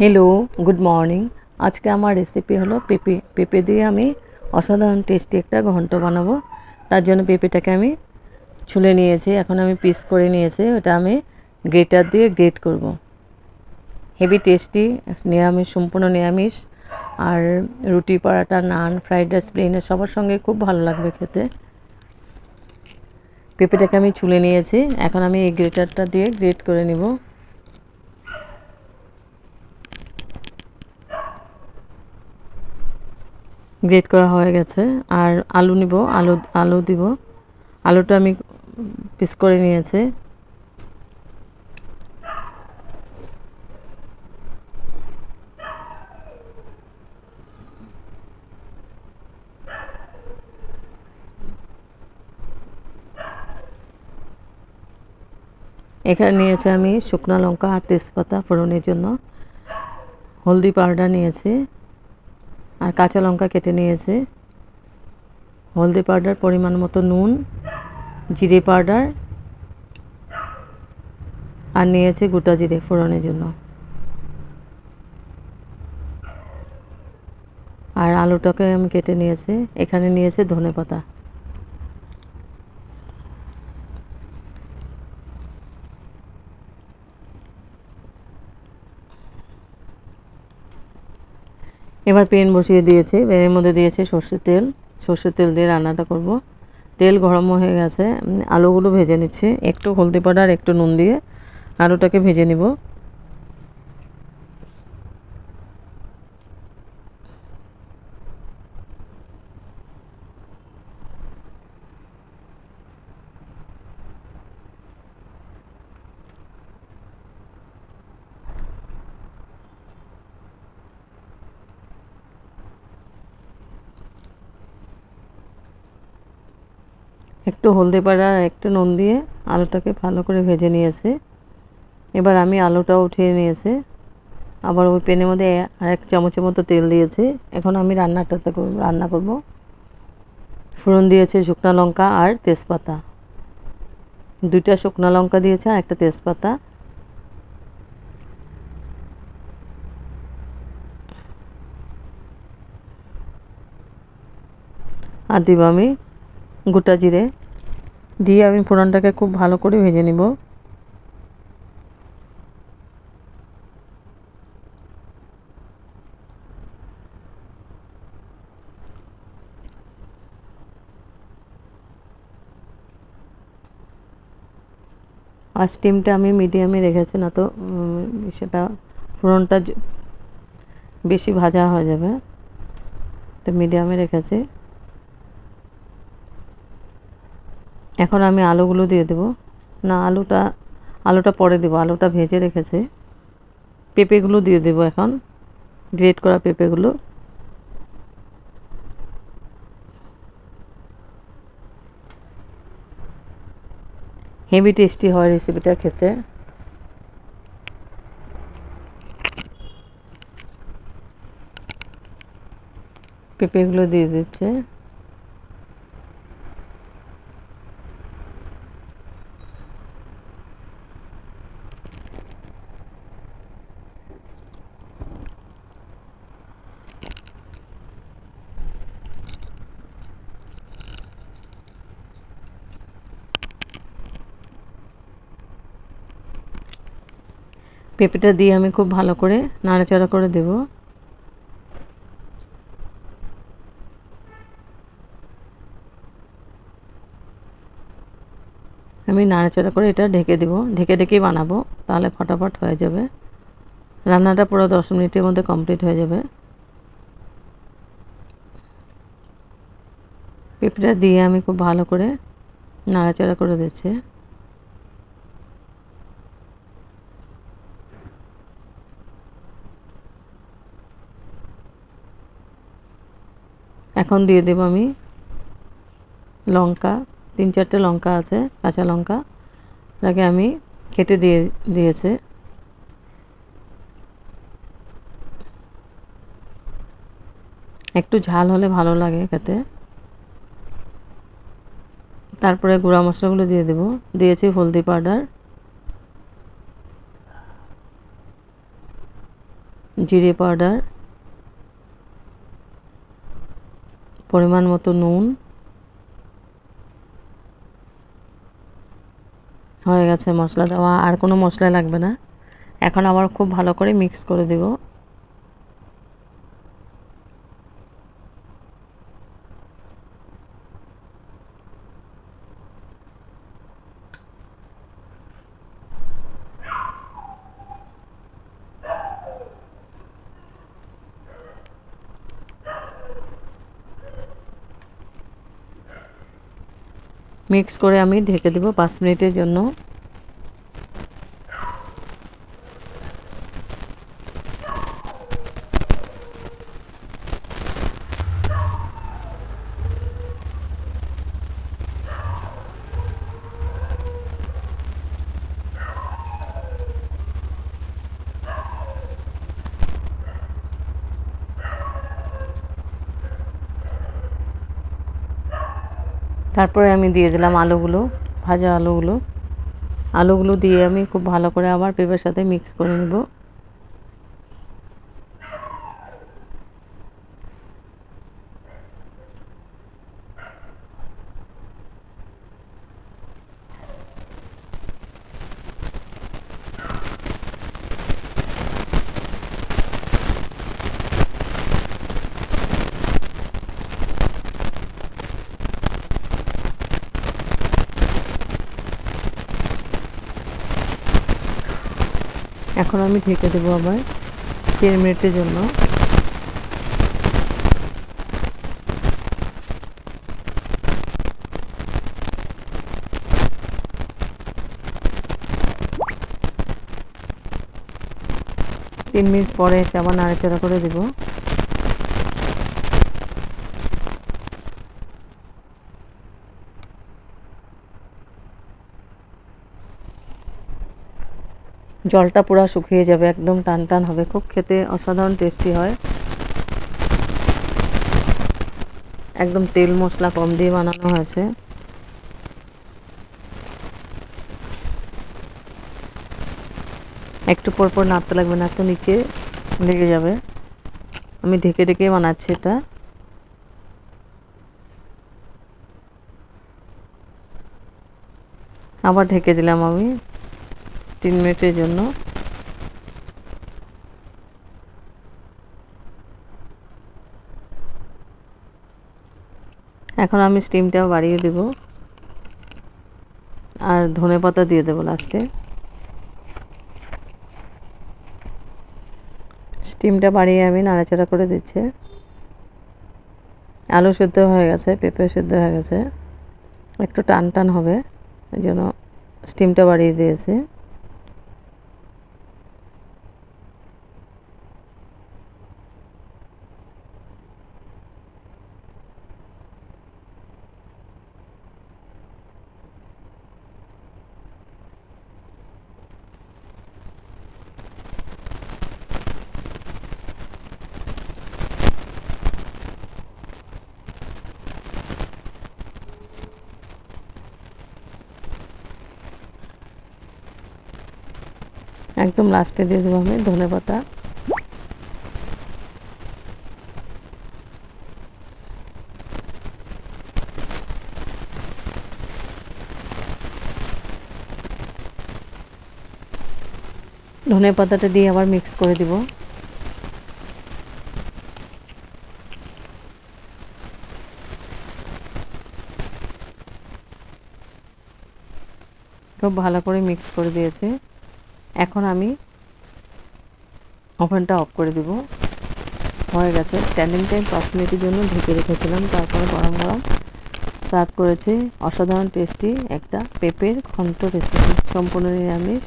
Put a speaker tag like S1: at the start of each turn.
S1: Hello good morning আজকে আমার recipe হলো পেঁপে। পেঁপে দিয়ে আমি অসাধারণ টেস্টি একটা ঘন্ট বানাবো। তার জন্য পেঁপেটাকে আমি ছুলে নিয়েছি। এখন আমি পিস করে নিয়েছি। ওটা আমি গ্রেটার দিয়ে গ্রেট করব। হেভি টেস্টি নিরামিষ, সম্পূর্ণ নিরামিষ। আর রুটি পরাটা, নান ফ্রাইড রাইস প্লেনের সবার সঙ্গে খুব ভালো লাগবে খেতে। পেঁপেটাকে আমি ছুলে নিয়েছি। এখন আমি এই গ্রেটারটা দিয়ে গ্রেট করে নিব। গ্রেট করা হয়ে গেছে। আর আলু নিব, আলু আলু দিব। আলুটা আমি পিস করে নিয়েছি। এখানে নিয়েছি আমি শুকনো লঙ্কা আর তেজপাতা ফোড়নের জন্য। হলদি পাউডার নিয়েছি। আর কাঁচা লঙ্কা কেটে নিয়েছে। হলদি পাউডার, পরিমাণ মতো নুন, জিরে পাউডার, আর নিয়েছে গোটা জিরে ফোড়নের জন্য। আর আলুটাকে আমি কেটে নিয়েছে। এখানে নিয়েছে ধনে পাতা এবার পেন বসিয়ে দিয়েছি পেনের মধ্যে দিয়েছি সর্ষের তেল। সর্ষের তেল দিয়ে রান্নাটা করব। তেল গরম হয়ে গেছে। আলুগুলো ভেজে নিচ্ছি। একটু হলদি পাউডার, একটু নুন দিয়ে আলুটাকে ভেজে নিব। একটু হলদি আর একটু নুন দিয়ে আলুটাকে ভালো করে ভেজে নিয়েছি। এবার আমি আলুটাও উঠিয়ে নিয়েছি। আবার ওই প্যানের মধ্যে এক চামচের মতো তেল দিয়েছি। এখন আমি রান্নাটাতে রান্না করব। ফোড়ন দিয়েছি শুকনো লঙ্কা আর তেজপাতা। দুইটা শুকনো লঙ্কা দিয়েছে আর একটা তেজপাতা। আর দিব আমি গোটা জিরে দিয়ে আমি ফোড়নটাকে খুব ভালো করে ভেজে নিব। আর স্টিমটা আমি মিডিয়ামে রেখেছি না তো সেটা ফোড়নটা বেশি ভাজা হয়ে যাবে। তো মিডিয়ামে রেখেছি। এখন আমি আলুগুলো দিয়ে দেবো। না, আলুটা আলুটা পরে দেবো। আলুটা ভেজে রেখেছে। পেঁপেগুলো দিয়ে দেবো এখন। গ্রেট করা পেঁপেগুলো। হেভি টেস্টি হয় রেসিপিটা খেতে। পেঁপেগুলো দিয়ে দিচ্ছে। পেঁপেটা দিয়ে আমি খুব ভালো করে নাড়াচাড়া করে দেব। আমি নাড়াচাড়া করে এটা ঢেকে দেব। ঢেকে ঢেকেই বানাবো, তাহলে ফটাফট হয়ে যাবে। রান্নাটা পুরো দশ মিনিটের মধ্যে কমপ্লিট হয়ে যাবে। পেঁপেটা দিয়ে আমি খুব ভালো করে নাড়াচাড়া করে দিচ্ছি। এখন দিয়ে দেব আমি লঙ্কা, তিন চারটে লঙ্কা আছে, কাঁচা লঙ্কা। তাকে আমি কেটে দিয়ে, দিয়েছে। একটু ঝাল হলে ভালো লাগে খেতে। তারপরে গুঁড়া মশলাগুলো দিয়ে দেব। দিয়েছি হলদি পাউডার। জিরে পাউডার। পরিমাণ মতো নুন। হয়ে গেছে মশলা দেওয়া। আর কোনো মশলা লাগবে না। এখন আবার খুব ভালো করে মিক্স করে দেব। মিক্স করে আমি ঢেকে দেবো পাঁচ মিনিটের জন্য। তারপরে আমি দিয়ে দিলাম আলুগুলো, ভাজা আলুগুলো। আলুগুলো দিয়ে আমি খুব ভালো করে আবার পেঁপের সাথে মিক্স করে নেব। এখন আমি ঢেকে দেবো আবার তিন মিনিটের জন্য। তিন মিনিট পরে এসে আবার নাড়াচাড়া করে দেবো। জলটা পুরো শুকিয়ে যাবে, একদম টান টান হবে। খুব খেতে অসাধারণ টেস্টি হয়। একদম তেল মশলা কম দিয়ে বানানো হয়েছে। একটু পর পর নাড়তে লাগবে না তো নিচে লেগে যাবে। আমি ঢেকে ঢেকে বানাচ্ছি এটা। আবার ঢেকে দিলাম আমি। তিন মিনিটের জন্য। এখন আমি স্টিমটাও বাড়িয়ে দেব। আর ধনে পাতা দিয়ে দেবো লাস্টে স্টিমটা বাড়িয়ে আমি নাড়াচাড়া করে দিচ্ছে। আলু সেদ্ধ হয়ে গেছে, পেঁপে সেদ্ধ হয়ে গেছে। একটু টান টান হবে এই জন্য স্টিমটা বাড়িয়ে দিয়েছি। একদম লাস্টে দিয়ে দেবো আমি ধনে পাতা। ধনে পাতাটা দিয়ে আবার মিক্স করে দিব। খুব ভালো করে মিক্স করে দিয়েছে। এখন আমি ওভেনটা অফ করে দিব। হয়ে গেছে। স্ট্যান্ডিং টাইম পাঁচ মিনিটের জন্য ঢেকে রেখেছিলাম। তারপরে গরম গরম সার্ভ করেছে। অসাধারণ টেস্টি একটা পেঁপের ঘন্ট রেসিপি সম্পূর্ণ নিরামিষ।